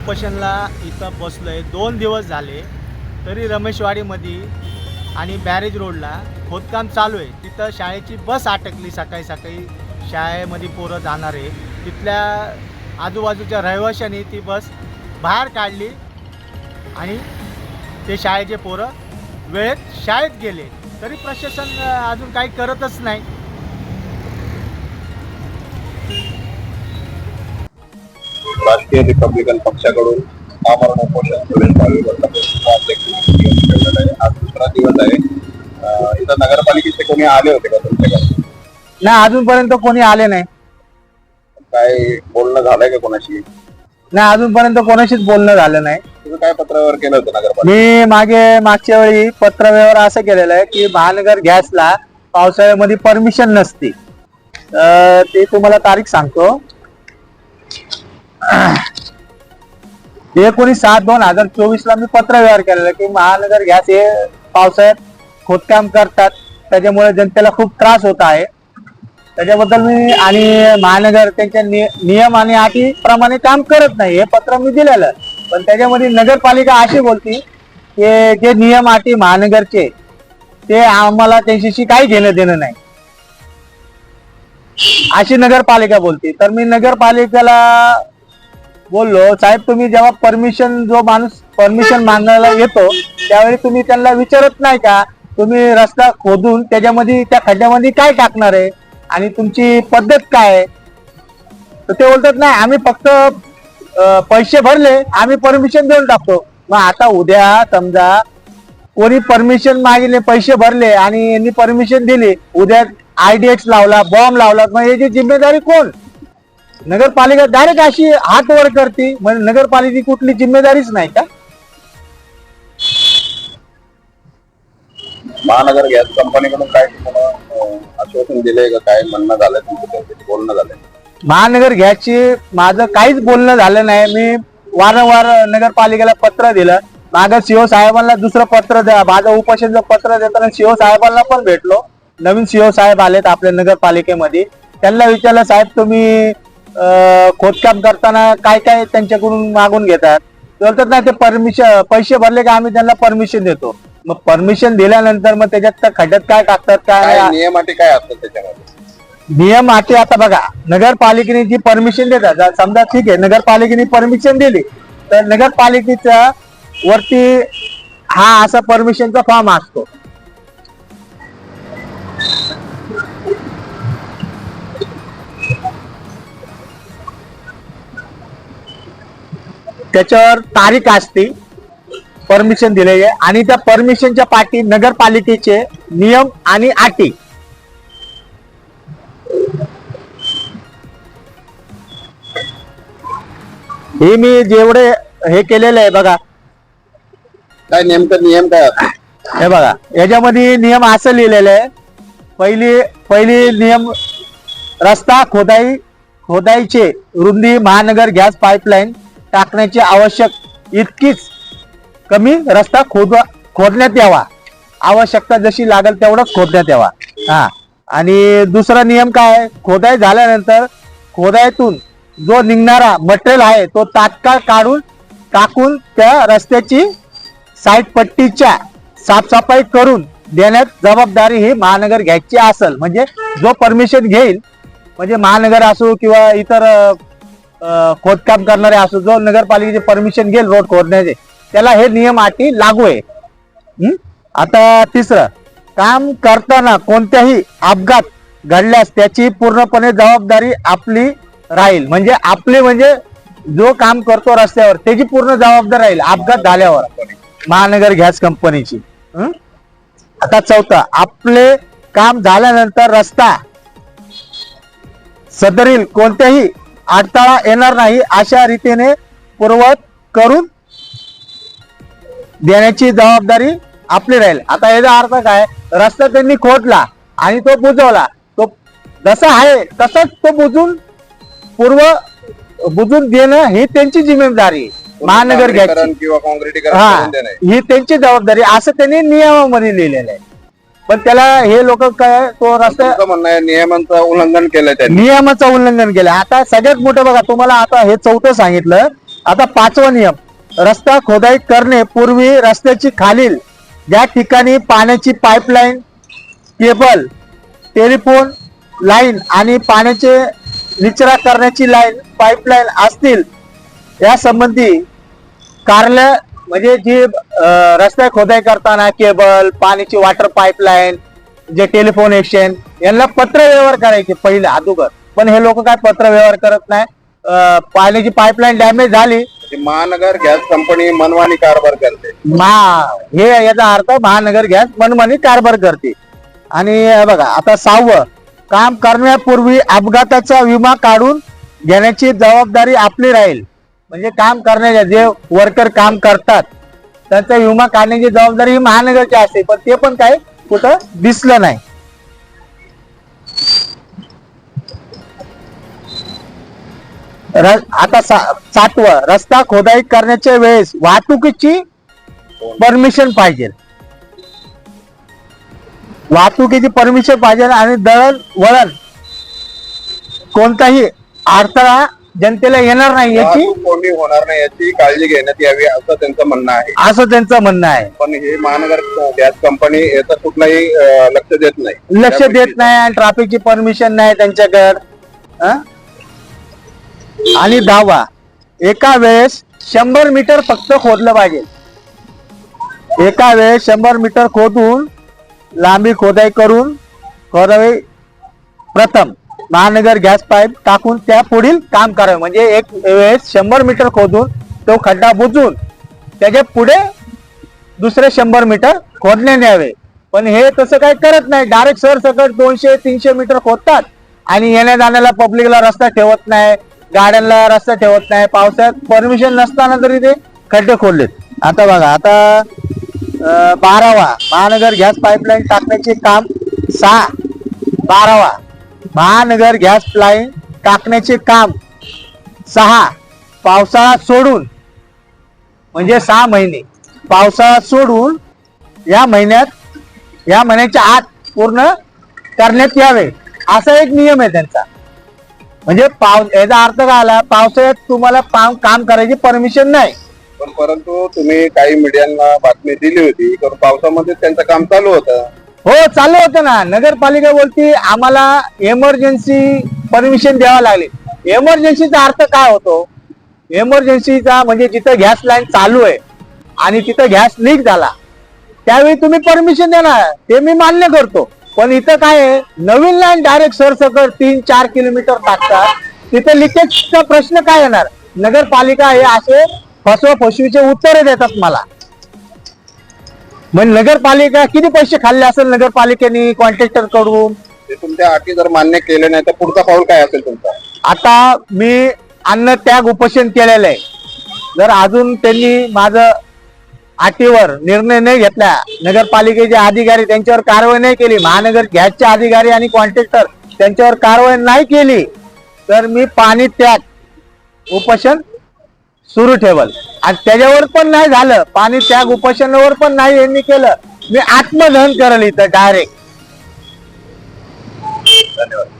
उपोषणला इथं बसलो आहे दोन दिवस झाले तरी रमेशवाडीमध्ये आणि बॅरेज रोडला खोदकाम चालू आहे तिथं शाळेची बस अटकली सकाळी सकाळी. शाळेमध्ये पोरं जाणार आहे तिथल्या आजूबाजूच्या रहिवाशांनी ती बस बाहेर काढली आणि ते शाळेचे पोरं वेळेत शाळेत गेले. तरी प्रशासन अजून काही करतच नाही. राष्ट्रीय रिपब्लिकन पक्षाकडून आमरण उपोषण सुरेश आहे. आज दुसरा दिवस आहे. इथं नगरपालिकेचे कोणी आले होते का तुमच्याकडे? नाही अजूनपर्यंत कोणी आले नाही. काय बोलणं झालंय का कोणाशी? नाही अजूनपर्यंत कोणाशीच बोलणं झालं नाही. तुम्ही काय पत्रावर केलं होतं नगरपालिका मी मागे मागच्या वेळी पत्रव्यवहार असं केलेलं आहे की महानगर गॅसला पावसाळ्यामध्ये परमिशन नसते. अं, ते तुम्हाला तारीख सांगतो. एकोणीस सात दोन हजार चोवीस ला मी पत्रव्यवहार केलेला केलेलं की महानगर गॅस हे पावसाळ्यात खोदकाम करतात. त्याच्यामुळे जनतेला खूप त्रास होत आहे. त्याच्याबद्दल मी आणि महानगर त्यांच्या नियम आणि अटी प्रमाणे काम करत नाही हे पत्र मी दिलेलं. पण त्याच्यामध्ये नगरपालिका अशी बोलती की जे नियम अटी महानगरचे ते आम्हाला त्यांच्याशी काही घेणं देणं नाही. अशी नगरपालिका बोलती. तर मी नगरपालिकेला बोललो साहेब तुम्ही जेव्हा परमिशन जो माणूस परमिशन मागायला येतो त्यावेळी तुम्ही त्यांना विचारत नाही का? तुम्ही रस्ता खोदून त्याच्यामध्ये त्या खड्ड्यामध्ये काय टाकणार आहे? आणि तुमची पद्धत काय आहे? तर ते बोलतात नाही आम्ही फक्त पैसे भरले आम्ही परमिशन देऊन टाकतो. मग आता उद्या समजा कोणी परमिशन मागितले पैसे भरले आणि यांनी परमिशन दिली उद्या आयडीएक्स लावला बॉम्ब लावला मग याची जिम्मेदारी कोण? नगरपालिका डायरेक्ट अशी हात वर करते. म्हणजे नगरपालिकेची कुठली जिम्मेदारीच नाही का? महानगर गॅस कंपनीकडून काय आश्वासन दिलंय का? काय म्हणणं झालं तुमचं बोलणं झालंय. महानगर घ्यायची माझं काहीच बोलणं झालं नाही. मी वारंवार नगरपालिकेला पत्र दिलं. मागं सीओ साहेबांना दुसरं पत्र द्या. माझं उपोषणचं पत्र देताना सीओ साहेबांना पण भेटलो. नवीन सीओ साहेब आलेत आपल्या नगरपालिकेमध्ये. त्यांना विचारलं साहेब तुम्ही खोदकाम करताना काय काय त्यांच्याकडून मागून घेतात? बोलतात नाही ते परमिशन पैसे भरले का आम्ही त्यांना परमिशन देतो. मग परमिशन दिल्यानंतर मग त्याच्यात त्या खड्ड्यात काय टाकतात काय नियम अटी काय असतात त्याच्यामध्ये? नियम अटी आता बघा नगरपालिकेने जी परमिशन देतात समजा ठीक आहे नगरपालिकेने परमिशन दिली तर नगरपालिकेच्या वरती हा असा परमिशनचा फॉर्म असतो. त्याच्यावर तारीख असते. परमिशन दिलेली आहे. आणि त्या परमिशनच्या पाठी नगरपालिकेचे नियम आणि अटी. हे मी जेवढे हे केलेलं आहे बघा. काय नेमकं नियम काय हे बघा. याच्यामध्ये नियम असं लिहिलेलं आहे. पहिली पहिली नियम रस्ता खोदाई खोदाईचे रुंदी महानगर गॅस पाईपलाईन टाकण्याची आवश्यक इतकीच कमी रस्ता खोद खोदण्यात यावा. आवश्यकता जशी लागेल तेवढंच खोदण्यात यावा. हा. आणि दुसरा नियम काय? आहे? खोदाई झाल्यानंतर खोदाईतून जो निघणारा मटेरियल आहे तो तात्काळ काढून टाकून त्या रस्त्याची साईड पट्टीच्या साफसफाई करून देण्यात जबाबदारी ही महानगर घ्यायची असेल. म्हणजे जो परमिशन घेईल म्हणजे महानगर असो किंवा इतर खोदकाम करणारे असो जो नगरपालिकेचे परमिशन घेईल रोड खोदण्याचे त्याला हे नियम अटी लागू आहे. आता तिसरं काम करताना कोणत्याही अपघात घडल्यास त्याची पूर्णपणे जबाबदारी आपली राहील. म्हणजे आपली म्हणजे जो काम करतो रस्त्यावर त्याची पूर्ण जबाबदारी राहील अपघात झाल्यावर. महानगर गॅस कंपनीची. आता चौथं आपले काम झाल्यानंतर रस्ता सदरील कोणत्याही अडथळा येणार नाही अशा रीतीने पूर्वत करून देण्याची जबाबदारी आपली राहील. आता याचा अर्थ काय? रस्ता त्यांनी खोदला आणि तो बुजवला. तो जसा आहे तसाच तो बुजून पूर्व बुजून देणं ही त्यांची जिम्मेदारी. महानगर घ्यायची किंवा हा ही त्यांची जबाबदारी. असं त्यांनी नियमामध्ये लिहिलेलं आहे. पण त्याला हे लोक काय तो रस्ता तुमचं म्हणणं आहे नियमांचं उल्लंघन केलंय त्यांनी. नियमाचं उल्लंघन केलं आता सगळ्यात मोठं बघा तुम्हाला आता हे चौथं सांगितलं. आता पाचवा नियम रस्ता खोदाई करणे पूर्वी रस्त्याची खालील ज्या ठिकाणी पाण्याची पाईपलाईन केबल टेलिफोन लाईन आणि पाण्याचे निचरा करण्याची लाईन पाईपलाईन असतील या संबंधी कार्य म्हणजे जी रस्ता खोदाई करताना केबल पाण्याची वॉटर पाईपलाईन जे टेलिफोन एक्सचेंज यांना पत्र व्यवहार करायचे पहिले अगोदर. पण हे लोक काय पत्र व्यवहार करत नाही. पाण्याची पाईपलाईन डॅमेज झाली. महानगर गॅस कंपनी मनमानी कारभार करते. मा हे याचा अर्थ महानगर गॅस मनमानी कारभार करते. आणि बघा आता सहावं. काम करण्यापूर्वी अपघाताचा विमा काढून घेण्याची जबाबदारी आपली राहील. म्हणजे काम करण्याच्या जे वर्कर काम करतात त्यांचा विमा काढण्याची जबाबदारी ही महानगरची असते पण ते पण काय कुठं दिसलं नाही. आता सातवं रस्ता खोदाई करण्याच्या वेळेस वाहतुकीची परमिशन पाहिजे. वाहतुकीची परमिशन पाहिजे आणि दळण वळण कोणताही अडथळा जनतेला येणार नाही याची? वाहतूक कोंडी होणार नाही याची काळजी घेण्यात यावी असं त्यांचं म्हणणं आहे. असं त्यांचं म्हणणं आहे. पण हे महानगर गॅस कंपनी याचं कुठलाही अं, लक्ष देत नाही. लक्ष देत नाही आणि ट्रॅफिकची परमिशन नाही त्यांच्याकडे. हं? आणि दहावा एका वेळेस शंभर मीटर फक्त खोदलं पाहिजे. एका वेळेस शंभर मीटर खोदून लांबी खोदाई करून खोदाई प्रथम. महानगर गॅस पाईप टाकून त्या पुढील काम करावे. म्हणजे एक वेळेस शंभर मीटर खोदून तो खड्डा बुजून त्याच्या पुढे दुसरे शंभर मीटर खोदणे न्यावे. पण हे तसं काही करत नाही. डायरेक्ट सर सकट दोनशे तीनशे मीटर खोदतात आणि येण्या जाण्याला पब्लिकला रस्ता ठेवत नाही गाड्यांना रस्ता ठेवत नाही पावसाळ्यात परमिशन नसताना तरी ते खड्डे खोदलेत. आता बघा आता बारावा महानगर गॅस पाईपलाईन टाकण्याचे काम सहा बारावा. महानगर गॅस लाईन टाकण्याचे काम सहा पावसाळा सोडून म्हणजे सहा महिने. पावसाळा सोडून या महिन्यात या महिन्याच्या आत पूर्ण करण्यात यावे असा एक नियम आहे त्यांचा. म्हणजे पाव याचा अर्थ काय आला? पावसाळ्यात तुम्हाला पाव- काम करायची परमिशन नाही. पण परंतु तुम्ही काही मीडियांना बातमी दिली होती तर पावसामध्ये त्यांचं काम चालू होतं. हो चालू होतं ना. नगरपालिका बोलती आम्हाला एमर्जन्सी परमिशन द्यावं लागली. एमर्जन्सीचा अर्थ काय होतो? एमर्जन्सीचा म्हणजे जिथं गॅस लाईन चालू आहे आणि तिथं गॅस लीक झाला त्यावेळी तुम्ही परमिशन देणार ते मी मान्य करतो. पण इथं काय आहे? नवीन लाईन डायरेक्ट सरसकट तीन चार किलोमीटर टाकतात. तिथं लिकेजचा प्रश्न काय येणार? नगरपालिका हे असे फसवा फसवीचे उत्तरे देतात मला. म्हणजे नगरपालिका किती पैसे खाल्ले असेल नगरपालिकेने कॉन्ट्रॅक्टरकडून? ते तुमच्या अटी जर मान्य केले नाही तर पुढचा पाऊल काय असेल तुमचा? आता मी अन्न त्याग उपोषण केलेलं आहे. जर अजून त्यांनी माझं अटीवर निर्णय नाही घेतला नगरपालिकेचे अधिकारी त्यांच्यावर कारवाई नाही केली महानगर गॅसचे अधिकारी आणि कॉन्ट्रॅक्टर त्यांच्यावर कारवाई नाही केली तर मी पाणी त्याग उपोषण सुरू ठेवल. आणि त्याच्यावर पण नाही झालं. पाणी त्याग उपोषणावर पण नाही यांनी केलं. मी आत्मदहन करेल इथं डायरेक्ट धन्यवाद.